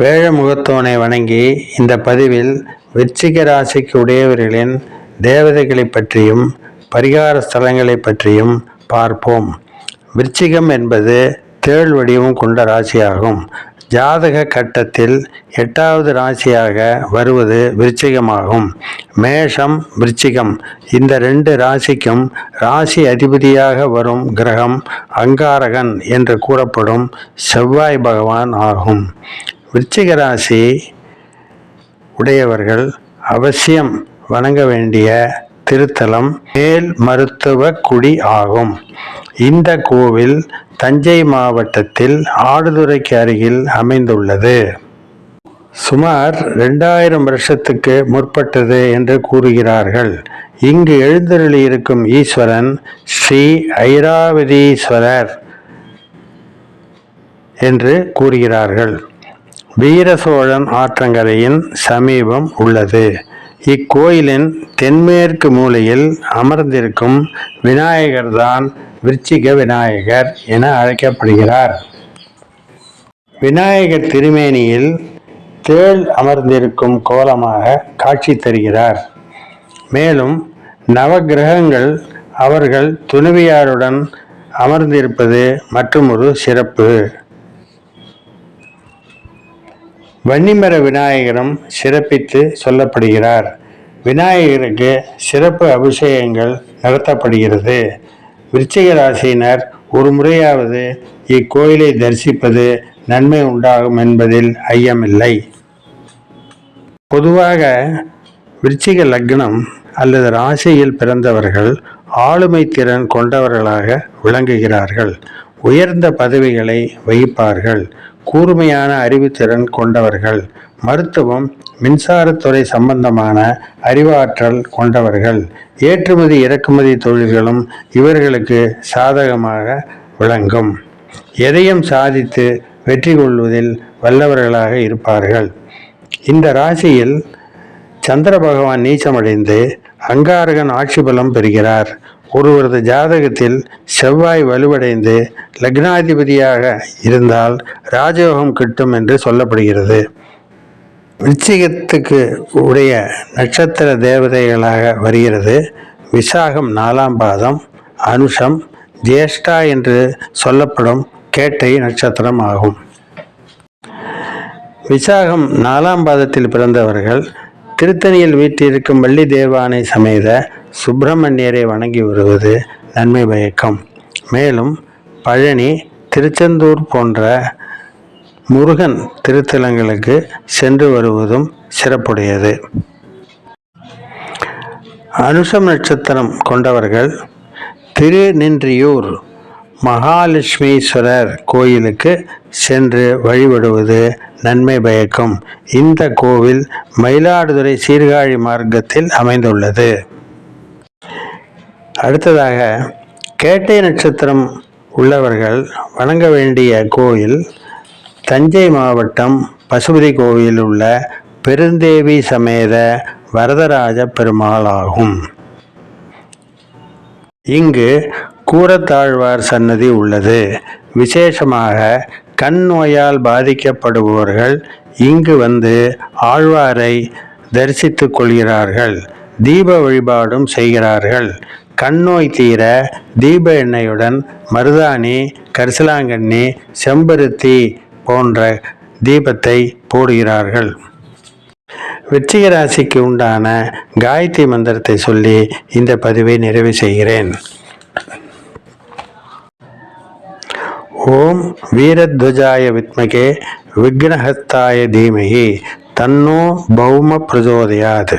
வேழ முகத்தோனை வணங்கி இந்த பதிவில் விச்சிக ராசிக்கு உடையவர்களின் தேவதைகளை பற்றியும் பரிகார ஸ்தலங்களை பற்றியும் பார்ப்போம். விருச்சிகம் என்பது தேள் வடிவம் கொண்ட ராசியாகும். ஜாதக கட்டத்தில் எட்டாவது ராசியாக வருவது விருச்சிகமாகும். மேஷம் விருச்சிகம். இந்த ரெண்டு ராசிக்கும் ராசி அதிபதியாக வரும் கிரகம் அங்காரகன் என்று கூறப்படும் செவ்வாய் பகவான் ஆகும். விருச்சிக ராசி உடையவர்கள் அவசியம் வணங்க வேண்டிய திருத்தலம் மேல் மருத்துவ குடி ஆகும். இந்த கோவில் தஞ்சை மாவட்டத்தில் ஆடுதுறைக்கு அருகில் அமைந்துள்ளது. சுமார் ரெண்டாயிரம் வருஷத்துக்கு முற்பட்டது என்று கூறுகிறார்கள். இங்கு எழுந்தருளியிருக்கும் ஈஸ்வரன் ஸ்ரீ ஐராவதீஸ்வரர் என்று கூறுகிறார்கள். வீர சோழன் ஆற்றங்கரையின் சமீபம் உள்ளது. இக்கோயிலின் தென்மேற்கு மூலையில் அமர்ந்திருக்கும் விநாயகர்தான் விருச்சிக விநாயகர் என அழைக்கப்படுகிறார். விநாயகர் திருமேனியில் தேள் அமர்ந்திருக்கும் கோலமாக காட்சி தருகிறார். மேலும் நவக்கிரகங்கள் அவர்கள் துணைவியாருடன் அமர்ந்திருப்பது மற்றொரு சிறப்பு. வன்னிமர விநாயகரும் சிறப்பித்து சொல்லப்படுகிறார். விநாயகருக்கு சிறப்பு அபிஷேகங்கள் நடத்தப்படுகிறது. விருச்சிக ராசியினர் ஒரு முறையாவது இக்கோயிலை தரிசிப்பது நன்மை உண்டாகும் என்பதில் ஐயமில்லை. பொதுவாக விருச்சிக லக்னம் அல்லது ராசியில் பிறந்தவர்கள் ஆளுமை திறன் கொண்டவர்களாக விளங்குகிறார்கள். உயர்ந்த பதவிகளை வகிப்பார்கள். கூர்மையான அறிவுத்திறன் கொண்டவர்கள் மருத்துவம் மின்சாரத்துறை சம்பந்தமான அறிவாற்றல் கொண்டவர்கள் ஏற்றுமதி இறக்குமதி தொழில்களும் இவர்களுக்கு சாதகமாக விளங்கும். எதையும் சாதித்து வெற்றி கொள்வதில் வல்லவர்களாக இருப்பார்கள். இந்த ராசியில் சந்திர பகவான் நீச்சமடைந்து அங்காரகன் ஆட்சி பலம் பெறுகிறார். ஒருவரது ஜாதகத்தில் செவ்வாய் வலுவடைந்து லக்னாதிபதியாக இருந்தால் ராஜயோகம் கிட்டும் என்று சொல்லப்படுகிறது. விருச்சிகத்துக்கு உடைய நட்சத்திர தேவதைகளாக வருகிறது. விசாகம் நாலாம் பாதம் அனுஷம் ஜேஷ்டா என்று சொல்லப்படும் கேட்டை நட்சத்திரம் ஆகும். விசாகம் நாலாம் பாதத்தில் பிறந்தவர்கள் திருத்தணியில் வீட்டிற்கும் வள்ளி தேவானை சமேத சுப்பிரமணியரை வணங்கி வருவது நன்மை பயக்கம். மேலும் பழனி திருச்செந்தூர் போன்ற முருகன் திருத்தலங்களுக்கு சென்று வருவதும் சிறப்புடையது. அனுஷம் நட்சத்திரம் கொண்டவர்கள் திருநின்றியூர் மகாலட்சுமீஸ்வரர் கோயிலுக்கு சென்று வழிபடுவது நன்மை பயக்கும். இந்த கோவில் மயிலாடுதுறை சீர்காழி மார்க்கத்தில் அமைந்துள்ளது. அடுத்ததாக கேட்டை நட்சத்திரம் உள்ளவர்கள் வணங்க வேண்டிய கோயில் தஞ்சை மாவட்டம் பசுபதி கோவில் உள்ள பெருந்தேவி சமேத வரதராஜ பெருமாள் ஆகும். இங்கு கூரத்தாழ்வார் சன்னதி உள்ளது. விசேஷமாக கண் நோயால் பாதிக்கப்படுபவர்கள் இங்கு வந்து ஆழ்வாரை தரிசித்து கொள்கிறார்கள். தீப வழிபாடும் செய்கிறார்கள். கண்ணோய் தீர தீப எண்ணெயுடன் மருதாணி கரிசலாங்கண்ணி செம்பருத்தி போன்ற தீபத்தை போடுகிறார்கள். வெற்றிக ராசிக்கு உண்டான காயத்ரி மந்திரத்தை சொல்லி இந்த பதிவை நிறைவு செய்கிறேன். ఓం వీరధ్వజాయ విత్మకే విఘ్నహస్తాయ ధీమహి తన్నో భౌమ ప్రచోదయాత్